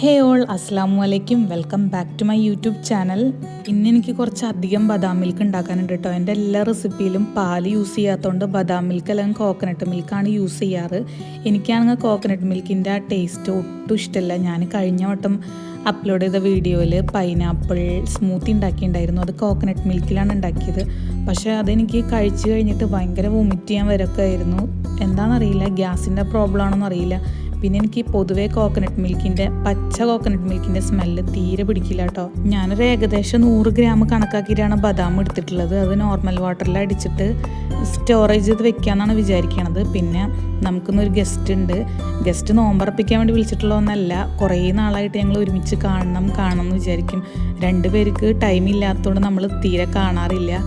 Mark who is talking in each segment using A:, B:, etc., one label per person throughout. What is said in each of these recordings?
A: ഹേ all അസ്സാം വലൈക്കും welcome back to my YouTube channel ഇന്ന് എനിക്ക് കുറച്ച് അധികം ബദാം മിൽക്ക് ഉണ്ടാക്കാനുണ്ട് കേട്ടോ എന്റെ എല്ലാ റെസിപ്പിയിലും പാൽ യൂസ് ചെയ്യാത്തതുകൊണ്ട് ബദാം മിൽക്ക് അല്ലെങ്കിൽ കോക്കനട്ട് മിൽക്കാണ് യൂസ് ചെയ്യാറ്. എനിക്കാണെങ്കിൽ കോക്കനട്ട് മിൽക്കിന്റെ ആ ടേസ്റ്റ് ഒട്ടും ഇഷ്ടമല്ല ഞാൻ കഴിഞ്ഞ വട്ടം അപ്ലോഡ് ചെയ്ത വീഡിയോയിൽ പൈനാപ്പിൾ സ്മൂത്തി ഉണ്ടാക്കിയിട്ടുണ്ടായിരുന്നു. അത് കോക്കനട്ട് മിൽക്കിലാണ് ഉണ്ടാക്കിയത്. പക്ഷേ അതെനിക്ക് കഴിച്ചു കഴിഞ്ഞിട്ട് ഭയങ്കര വൊമിറ്റ് ചെയ്യാൻ വരൊക്കെ ആയിരുന്നു. എന്താണെന്നറിയില്ല. ഗ്യാസിന്റെ പ്രോബ്ലം ആണോ അറിയില്ല പിന്നെ എനിക്ക് പൊതുവേ കോക്കനട്ട് മിൽക്കിന്റെ പച്ച കോക്കനട്ട് മിൽക്കിന്റെ സ്മെല്ല് തീരെ പിടിക്കില്ല കേട്ടോ ഞാനൊരു ഏകദേശം നൂറ് ഗ്രാം കണക്കാക്കിയിട്ടാണ് ബദാം എടുത്തിട്ടുള്ളത്. അത് നോർമൽ വാട്ടറിൽ അടിച്ചിട്ട് സ്റ്റോറേജ് ചെയ്ത് വെക്കാമെന്നാണ് വിചാരിക്കണത്. പിന്നെ നമുക്കിന്നൊരു ഗസ്റ്റ് ഉണ്ട്. ഗസ്റ്റ് നോമ്പറപ്പിക്കാൻ വേണ്ടി വിളിച്ചിട്ടുള്ള ഒന്നല്ല. കുറേ നാളായിട്ട് ഞങ്ങൾ ഒരുമിച്ച് കാണണം കാണണം എന്ന് വിചാരിക്കും. രണ്ടുപേർക്ക് ടൈം ഇല്ലാത്തതുകൊണ്ട് നമ്മൾ തീരെ കാണാറില്ല.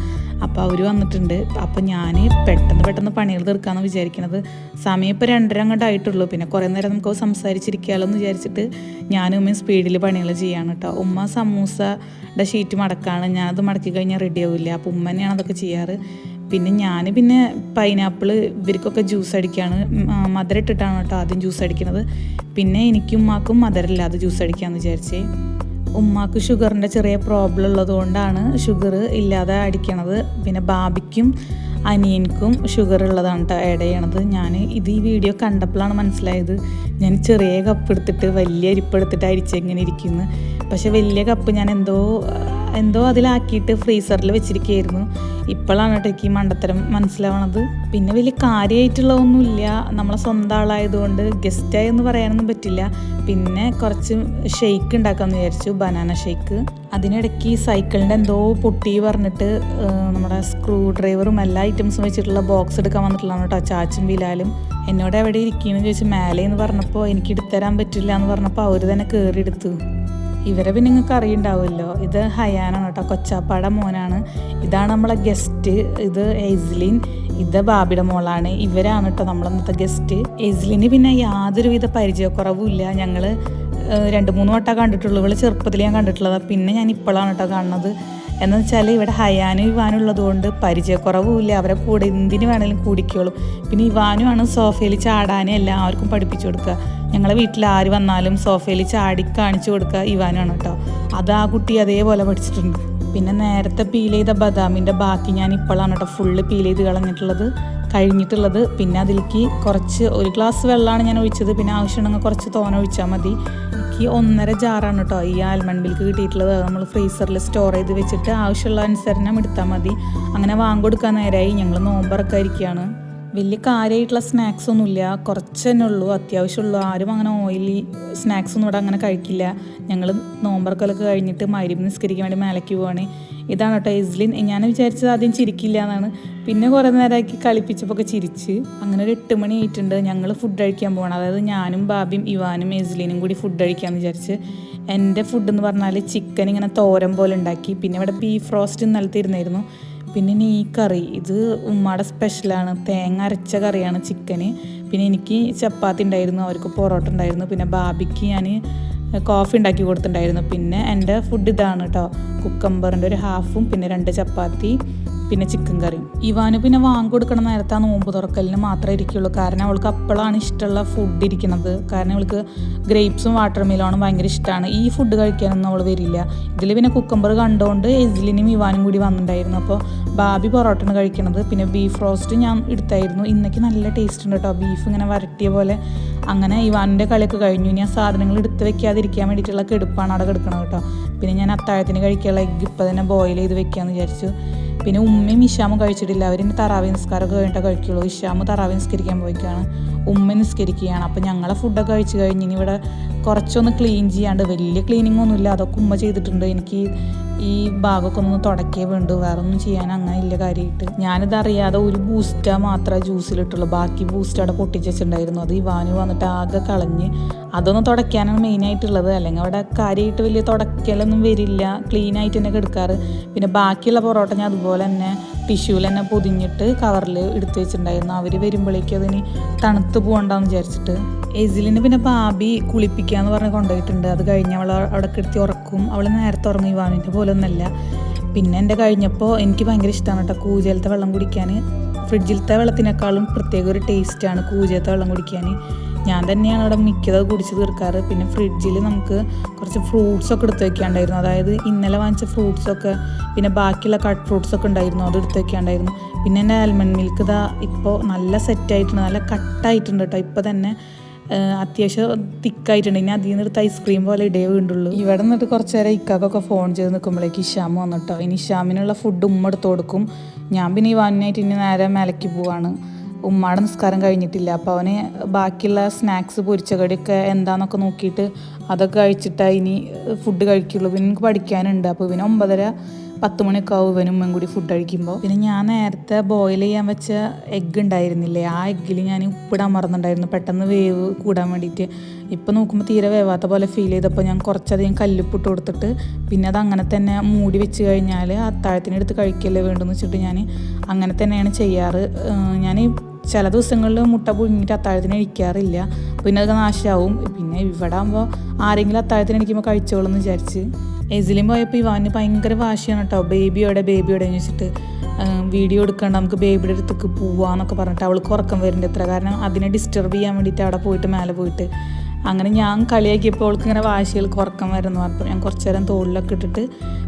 A: അപ്പോൾ അവർ വന്നിട്ടുണ്ട്. അപ്പോൾ ഞാൻ പെട്ടെന്ന് പെട്ടെന്ന് പണികൾ തീർക്കാമെന്ന് വിചാരിക്കുന്നത് സമയം ഇപ്പോൾ രണ്ടര അങ്ങോട്ട് ആയിട്ടുള്ളൂ. പിന്നെ കുറേ നേരം നമുക്ക് സംസാരിച്ചിരിക്കാമല്ലോ എന്ന് വിചാരിച്ചിട്ട് ഞാനും ഉമ്മയും സ്പീഡിൽ പണികൾ ചെയ്യാണ് കേട്ടോ ഉമ്മ സമൂസയുടെ ഷീറ്റ് മടക്കാണ്. ഞാനത് മടക്കി കഴിഞ്ഞാൽ റെഡി ആവില്ല. അപ്പോൾ ഉമ്മ തന്നെയാണ് അതൊക്കെ ചെയ്യാറ്. പിന്നെ ഞാൻ പിന്നെ പൈനാപ്പിൾ ഇവർക്കൊക്കെ ജ്യൂസ് അടിക്കുകയാണ് മധുരം ഇട്ടിട്ടാണ് കേട്ടോ ആദ്യം ജ്യൂസ് അടിക്കുന്നത് പിന്നെ എനിക്കും ഉമ്മാക്കും മധുരമില്ലാതെ ജ്യൂസ് അടിക്കാമെന്ന് വിചാരിച്ചേ. ഉമ്മാക്ക് ഷുഗറിന്റെ ചെറിയ പ്രോബ്ലം ഉള്ളതുകൊണ്ടാണ് ഷുഗർ ഇല്ലാതെ അടിക്കണത്. പിന്നെ ബാബിക്കും അനിയൻക്കും ഷുഗർ ഉള്ളതാണ് കേട്ടോ ആഡ് ചെയ്യണത്. ഞാൻ ഇത് ഈ വീഡിയോ കണ്ടപ്പോഴാണ് മനസ്സിലായത്. ഞാൻ ചെറിയ കപ്പ് എടുത്തിട്ട് വലിയ അരിപ്പ് എടുത്തിട്ട് അരിച്ചെങ്ങനെ ഇരിക്കുന്നു. പക്ഷെ വലിയ കപ്പ് ഞാൻ എന്തോ എന്തോ അതിലാക്കിയിട്ട് ഫ്രീസറിൽ വെച്ചിരിക്കുകയായിരുന്നു ഇപ്പോഴാണ് കേട്ടോ മണ്ടത്തരം മനസ്സിലാവണത്. പിന്നെ വലിയ കാര്യമായിട്ടുള്ളതൊന്നുമില്ല നമ്മളെ സ്വന്തം ആളായതുകൊണ്ട് ഗസ്റ്റായി എന്ന് പറയാനൊന്നും പറ്റില്ല. പിന്നെ കുറച്ച് ഷെയ്ക്ക് ഉണ്ടാക്കാമെന്ന് വിചാരിച്ചു ബനാന ഷെയ്ക്ക് അതിനിടയ്ക്ക് സൈക്കിളിന്റെ എന്തോ പൊട്ടി പറഞ്ഞിട്ട് നമ്മുടെ സ്ക്രൂ ഡ്രൈവറും എല്ലാ ഐറ്റംസും വെച്ചിട്ടുള്ള ബോക്സ് എടുക്കാൻ വന്നിട്ടുള്ളതാണ് കേട്ടോ ചാച്ചും ബിലാലും. എന്നോട് എവിടെ ഇരിക്കുകയെന്ന് ചോദിച്ചു മേലെ എന്ന് പറഞ്ഞപ്പോൾ എനിക്ക് എടുത്തരാൻ പറ്റില്ല എന്ന് പറഞ്ഞപ്പോൾ അവർ തന്നെ കയറി എടുത്തു ഇവരെ പിന്നെ നിങ്ങൾക്ക് അറിയുണ്ടാവുമല്ലോ. ഇത് ഹയാനാണ് കേട്ടോ കൊച്ചാപ്പാട മോനാണ്. ഇതാണ് നമ്മളെ ഗസ്റ്റ് ഇത് എയ്സ്ലിൻ ഇത് ബാബിയുടെ മോളാണ്. ഇവരാണ് കേട്ടോ നമ്മളന്നത്തെ ഗസ്റ്റ് എയ്സ്ലിന് പിന്നെ യാതൊരുവിധ പരിചയക്കുറവും ഇല്ല ഞങ്ങൾ രണ്ട് മൂന്ന് വട്ടം കണ്ടിട്ടുള്ളൂ. ഇവൾ ചെറുപ്പത്തിൽ ഞാൻ കണ്ടിട്ടുള്ളതാണ് പിന്നെ ഞാൻ ഇപ്പോഴാണ് കേട്ടോ കാണുന്നത്. എന്ന് വെച്ചാൽ ഇവിടെ ഹയാനും ഇവാനും ഉള്ളതുകൊണ്ട് പരിചയക്കുറവുമില്ല. അവരെ കൂടെ എന്തിനു വേണമെങ്കിലും കൂടിക്കോളും. പിന്നെ ഇവാനുമാണ് സോഫയിൽ ചാടാനും എല്ലാവർക്കും പഠിപ്പിച്ചു കൊടുക്കുക. ഞങ്ങളെ വീട്ടിൽ ആര് വന്നാലും സോഫയിൽ ചാടി കാണിച്ചു കൊടുക്കുക ഇവാനുമാണ് കേട്ടോ. അത് ആ കുട്ടി അതേപോലെ പഠിച്ചിട്ടുണ്ട്. പിന്നെ നേരത്തെ പീൽ ചെയ്ത ബദാമിന്റെ ബാക്കി ഞാൻ ഇപ്പോഴാണ് കേട്ടോ ഫുള്ള് പീൽ ചെയ്ത് കളഞ്ഞിട്ടുള്ളത് കഴിഞ്ഞിട്ടുള്ളത്. പിന്നെ അതിലേക്ക് കുറച്ച് ഒരു ഗ്ലാസ് വെള്ളമാണ് ഞാൻ ഒഴിച്ചത്. പിന്നെ ആവശ്യമുണ്ടെങ്കിൽ കുറച്ച് തോന ഒഴിച്ചാൽ മതി. എനിക്ക് ഒന്നര ജാറാണ് കേട്ടോ ഈ ആൽമണ്ട് മിൽക്ക് കിട്ടിയിട്ടുള്ളത്. നമ്മൾ ഫ്രീസറിൽ സ്റ്റോർ ചെയ്ത് വെച്ചിട്ട് ആവശ്യമുള്ള അനുസരണം എടുത്താൽ മതി. അങ്ങനെ വാങ്ങിക്കൊടുക്കാൻ നേരമായി ഞങ്ങൾ നോമ്പറൊക്കെ ഇരിക്കുകയാണ് വലിയ കാര്യമായിട്ടുള്ള സ്നാക്സ് ഒന്നുമില്ല. കുറച്ച് തന്നെ ഉള്ളൂ. അത്യാവശ്യമുള്ളൂ ആരും അങ്ങനെ ഓയിലി സ്നാക്സ് ഒന്നും ഇവിടെ അങ്ങനെ കഴിക്കില്ല. ഞങ്ങൾ നോമ്പറക്കലൊക്കെ കഴിഞ്ഞിട്ട് മരുന്ന് നിസ്കരിക്കാൻ വേണ്ടി മേലേക്ക് പോവാണ്. ഇതാണ് കേട്ടോ ഇസ്ലിൻ. ഞാൻ വിചാരിച്ചത് ആദ്യം ചിരിക്കില്ല എന്നാണ്. പിന്നെ കുറേ നേരമാക്കി കളിപ്പിച്ചപ്പോൾ ഒക്കെ ചിരിച്ച് അങ്ങനെ ഒരു എട്ട് മണി ആയിട്ടുണ്ട്. ഞങ്ങൾ ഫുഡ് കഴിക്കാൻ പോകണം അതായത് ഞാനും ബാബിയും ഇവാനും എസ്ലിനും കൂടി ഫുഡ് കഴിക്കാമെന്ന് വിചാരിച്ച് എന്റെ ഫുഡ് എന്ന് പറഞ്ഞാൽ ചിക്കൻ ഇങ്ങനെ തോരൻ പോലെ ഉണ്ടാക്കി. പിന്നെ ഇവിടെ ബീഫ് റോസ്റ്റ് ഇന്നലത്തെ ഇരുന്നായിരുന്നു പിന്നെ ഈ കറി. ഇത് ഉമ്മയുടെ സ്പെഷ്യലാണ് തേങ്ങ അരച്ച കറിയാണ് ചിക്കന് പിന്നെ എനിക്ക് ചപ്പാത്തി ഉണ്ടായിരുന്നു. അവർക്ക് പൊറോട്ട ഉണ്ടായിരുന്നു. പിന്നെ ബാബിക്ക് ഞാൻ കോഫി ഉണ്ടാക്കി കൊടുത്തിട്ടുണ്ടായിരുന്നു. പിന്നെ എന്റെ ഫുഡ് ഇതാണ് കേട്ടോ കുക്കമ്പറിന്റെ ഒരു ഹാഫും പിന്നെ രണ്ട് ചപ്പാത്തി. പിന്നെ ചിക്കൻ കറിയും ഇവാന് പിന്നെ വാങ്ങിക്കൊടുക്കണ നേരത്തെ ആ നോമ്പ് തുറക്കലിന് മാത്രമേ ഇരിക്കുള്ളൂ. കാരണം അവൾക്ക് അപ്പോഴാണ് ഇഷ്ടമുള്ള ഫുഡ് ഇരിക്കുന്നത്. കാരണം അവൾക്ക് ഗ്രേപ്സും വാട്ടർ മിലോണും ഭയങ്കര ഇഷ്ടമാണ്. ഈ ഫുഡ് കഴിക്കാനൊന്നും അവൾ വരില്ല. ഇതിൽ പിന്നെ കുക്കമ്പർ കണ്ടുകൊണ്ട് എസിലിനും ഇവാനും കൂടി വന്നിട്ടുണ്ടായിരുന്നു. അപ്പോൾ ബാബി പൊറോട്ടയാണ് കഴിക്കണത്. പിന്നെ ബീഫ് റോസ്റ്റ് ഞാൻ എടുത്തായിരുന്നു. ഇന്നേക്ക് നല്ല ടേസ്റ്റ് ഉണ്ട് കേട്ടോ ബീഫ് ഇങ്ങനെ വരട്ടിയ പോലെ അങ്ങനെ ഇവാനിന്റെ കളിയൊക്കെ കഴിഞ്ഞു. ഞാൻ സാധനങ്ങൾ എടുത്ത് വെക്കാതിരിക്കാൻ വേണ്ടിയിട്ടുള്ള കെടുപ്പാണ് അവിടെ കിടക്കണം കേട്ടോ പിന്നെ ഞാൻ അത്താഴത്തിന് കഴിക്കാനുള്ള എഗ്ഗ് ഇപ്പം തന്നെ ബോയിൽ ചെയ്ത് വെക്കാമെന്ന് വിചാരിച്ചു. പിന്നെ ഉമ്മയും ഇഷാമും കഴിച്ചിട്ടില്ല. അവരിന് തറാവി നിസ്കാരമൊക്കെ കഴിഞ്ഞിട്ട് കഴിക്കുള്ളൂ. ഇഷാമ് തറാവി നിസ്കരിക്കാൻ പോയിക്കാണ്. ഉമ്മ നിസ്കരിക്കുകയാണ്. അപ്പം ഞങ്ങളെ ഫുഡൊക്കെ കഴിച്ച് കഴിഞ്ഞ് ഇനി ഇവിടെ കുറച്ചൊന്ന് ക്ലീൻ ചെയ്യാണ്ട് വലിയ ക്ലീനിങ് ഒന്നുമില്ല. അതൊക്കെ ഉമ്മ ചെയ്തിട്ടുണ്ട്. എനിക്ക് ഈ ഭാഗമൊക്കെ ഒന്ന് തുടക്കേ വേണ്ടു. വേറെ ഒന്നും ചെയ്യാൻ അങ്ങനെ ഇല്ല കാര്യമായിട്ട് ഞാനിത് അറിയാതെ ഒരു ബൂസ്റ്റ മാത്രമേ ജ്യൂസിലിട്ടുള്ളൂ ബാക്കി ബൂസ്റ്റ് അവിടെ പൊട്ടിച്ച് അത് ഈ വാനു വന്നിട്ട് ആകെ കളഞ്ഞ് അതൊന്ന് തുടയ്ക്കാനാണ് മെയിനായിട്ടുള്ളത് അല്ലെങ്കിൽ അവിടെ കാര്യമായിട്ട് വലിയ തുടക്കലൊന്നും വരില്ല. ക്ലീൻ ആയിട്ട് തന്നെ എടുക്കാറ് പിന്നെ ബാക്കിയുള്ള പൊറോട്ട ഞാൻ അതുപോലെ തന്നെ ടിഷ്യൂവിൽ തന്നെ പൊതിഞ്ഞിട്ട് കവറിൽ എടുത്ത് വെച്ചിട്ടുണ്ടായിരുന്നു. അവർ വരുമ്പോഴേക്കും അതിന് തണുത്ത് പോകണ്ടെന്ന് വിചാരിച്ചിട്ട്. എസിലിന് പിന്നെ ബാബി കുളിപ്പിക്കാന്ന് പറഞ്ഞ് കൊണ്ടുപോയിട്ടുണ്ട്. അത് കഴിഞ്ഞ് അവൾ അവിടെ കിടത്തി ഉറക്കും. അവൾ നേരത്തെ ഉറങ്ങി ഇവാനിന്റെ പോലെ ഒന്നല്ല. പിന്നെ എന്റെ കഴിഞ്ഞപ്പോൾ എനിക്ക് ഭയങ്കര ഇഷ്ടമാണ് കേട്ടോ കൂജലത്തെ വെള്ളം കുടിക്കാൻ ഫ്രിഡ്ജിലത്തെ വെള്ളത്തിനേക്കാളും പ്രത്യേക ഒരു ടേസ്റ്റാണ് കൂജലത്തെ വെള്ളം കുടിക്കാൻ ഞാൻ തന്നെയാണ് അവിടെ മിക്കത് കുടിച്ച് തീർക്കാറ്. പിന്നെ ഫ്രിഡ്ജിൽ നമുക്ക് കുറച്ച് ഫ്രൂട്ട്സൊക്കെ എടുത്ത് വയ്ക്കാണ്ടായിരുന്നു അതായത് ഇന്നലെ വാങ്ങിച്ച ഫ്രൂട്ട്സൊക്കെ പിന്നെ ബാക്കിയുള്ള കട്ട് ഫ്രൂട്ട്സൊക്കെ ഉണ്ടായിരുന്നു. അത് എടുത്ത് വയ്ക്കാണ്ടായിരുന്നു പിന്നെ എന്റെ ആൽമണ്ട് മിൽക്ക് ഇതാ ഇപ്പോൾ നല്ല സെറ്റായിട്ടുണ്ട് നല്ല കട്ടായിട്ടുണ്ട് കേട്ടോ ഇപ്പോൾ തന്നെ അത്യാവശ്യം തിക്കായിട്ടുണ്ട് ഇനി അതിൽ നിന്ന് എടുത്ത് ഐസ്ക്രീം പോലെ ഇടേ വീണ്ടുള്ളൂ. ഇവിടെ നിന്നിട്ട് കുറച്ച് നേരം ഇക്കാക്കൊക്കെ ഫോൺ ചെയ്ത് നിൽക്കുമ്പോഴേക്ക് ഇഷാമ് വന്നിട്ടോ ഇനി ഇഷാമിനുള്ള ഫുഡ് ഉമ്മ എടുത്ത് കൊടുക്കും. ഞാൻ പിന്നെ ഈ വന്നായിട്ട് ഇനി നേരെ മേലയ്ക്ക് പോവാണ്. ഉമ്മയുടെ നിസ്കാരം കഴിഞ്ഞിട്ടില്ല. അപ്പോൾ അവന് ബാക്കിയുള്ള സ്നാക്സ് പൊരിച്ച കടിയൊക്കെ എന്താണെന്നൊക്കെ നോക്കിയിട്ട് അതൊക്കെ കഴിച്ചിട്ടാണ് ഇനി ഫുഡ് കഴിക്കുള്ളൂ. പിന്നെ എനിക്ക് പഠിക്കാനുണ്ട്. അപ്പോൾ ഇവന് ഒമ്പതര പത്ത് മണിയൊക്കെ ആവും ഇവനും ഉമ്മയും കൂടി ഫുഡ് കഴിക്കുമ്പോൾ പിന്നെ ഞാൻ നേരത്തെ ബോയിൽ ചെയ്യാൻ വെച്ച എഗ്ഗ് ഉണ്ടായിരുന്നില്ലേ? ആ എഗ്ഗിൽ ഞാൻ ഉപ്പിടാൻ മറന്നിട്ടുണ്ടായിരുന്നു പെട്ടെന്ന് വേവ് കൂടാൻ വേണ്ടിയിട്ട്. ഇപ്പം നോക്കുമ്പോൾ തീരെ വേവാത്ത പോലെ ഫീൽ ചെയ്തപ്പോൾ ഞാൻ കുറച്ചധികം കല്ലുപ്പിട്ട് കൊടുത്തിട്ട് പിന്നെ അത് അങ്ങനെ തന്നെ മൂടി വെച്ച് കഴിഞ്ഞാൽ അത്താഴത്തിനെടുത്ത് കഴിക്കല്ലേ വേണ്ടെന്ന് വെച്ചിട്ട് ഞാൻ അങ്ങനെ തന്നെയാണ് ചെയ്യാറ്. ഞാൻ ചില ദിവസങ്ങളിൽ മുട്ട പുഴുങ്ങിയിട്ട് അത്താഴത്തിന് കഴിക്കാറില്ല. പിന്നെ അതൊക്കെ നാശമാവും പിന്നെ ഇവിടെ ആകുമ്പോൾ ആരെങ്കിലും അത്താഴത്തിന് അടിക്കുമ്പോൾ കഴിച്ചോളൂ എന്ന് വിചാരിച്ച്. എസിലും പോയപ്പോൾ ഇവാന് ഭയങ്കര വാശിയാണ് കേട്ടോ ബേബിയോടെ ബേബിയോടെ എന്ന് വെച്ചിട്ട് വീഡിയോ എടുക്കണ്ട നമുക്ക് ബേബിയുടെ അടുത്തേക്ക് പോവാന്നൊക്കെ പറഞ്ഞിട്ട് അവൾക്ക് ഉറക്കം വരുന്നുണ്ട് എത്ര. കാരണം അതിനെ ഡിസ്റ്റർബ് ചെയ്യാൻ വേണ്ടിയിട്ട് അവിടെ പോയിട്ട് മേലെ പോയിട്ട്. അങ്ങനെ ഞാൻ കളിയാക്കിയപ്പോൾ അവൾക്ക് ഇങ്ങനെ വാശികൾക്ക് ഉറക്കം വരുന്നു. പറഞ്ഞപ്പോൾ ഞാൻ കുറച്ച് നേരം തോളിലൊക്കെ ഇട്ടിട്ട്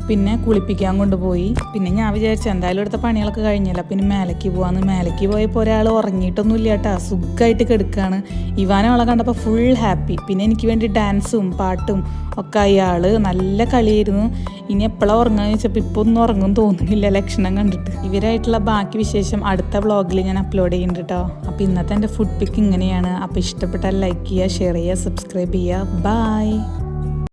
A: പിന്നെ കുളിപ്പിക്കാൻ കൊണ്ടുപോയി. പിന്നെ ഞാൻ വിചാരിച്ചു എന്തായാലും എടുത്ത പണികളൊക്കെ കഴിഞ്ഞില്ല. പിന്നെ മേലക്ക് പോവാന്ന്. മേലക്ക് പോയപ്പോൾ ഒരാൾ ഉറങ്ങിയിട്ടൊന്നും ഇല്ല കേട്ടോ. സുഖമായിട്ട് കിടക്കുകയാണ് ഇവാനെ അവളെ കണ്ടപ്പോൾ ഫുൾ ഹാപ്പി പിന്നെ എനിക്ക് വേണ്ടി ഡാൻസും പാട്ടും ഒക്കെ അയാൾ നല്ല കളിയായിരുന്നു. ഇനി എപ്പോഴാണ് ഉറങ്ങാന്ന് ചോദിച്ചപ്പോൾ ഇപ്പോൾ ഒന്നും ഉറങ്ങും തോന്നുന്നില്ല ലക്ഷണം കണ്ടിട്ട്. ഇവരായിട്ടുള്ള ബാക്കി വിശേഷം അടുത്ത വ്ളോഗിൽ ഞാൻ അപ്ലോഡ് ചെയ്യുന്നുണ്ട് കേട്ടോ. അപ്പോൾ ഇന്നത്തെ എന്റെ ഫുഡ് പിക്ക് ഇങ്ങനെയാണ്. അപ്പോൾ ഇഷ്ടപ്പെട്ടാൽ ലൈക്ക് ചെയ്യുക ഷെയർ ചെയ്യുക സബ്സ്ക്രൈബ് ചെയ്യുക. ബായ്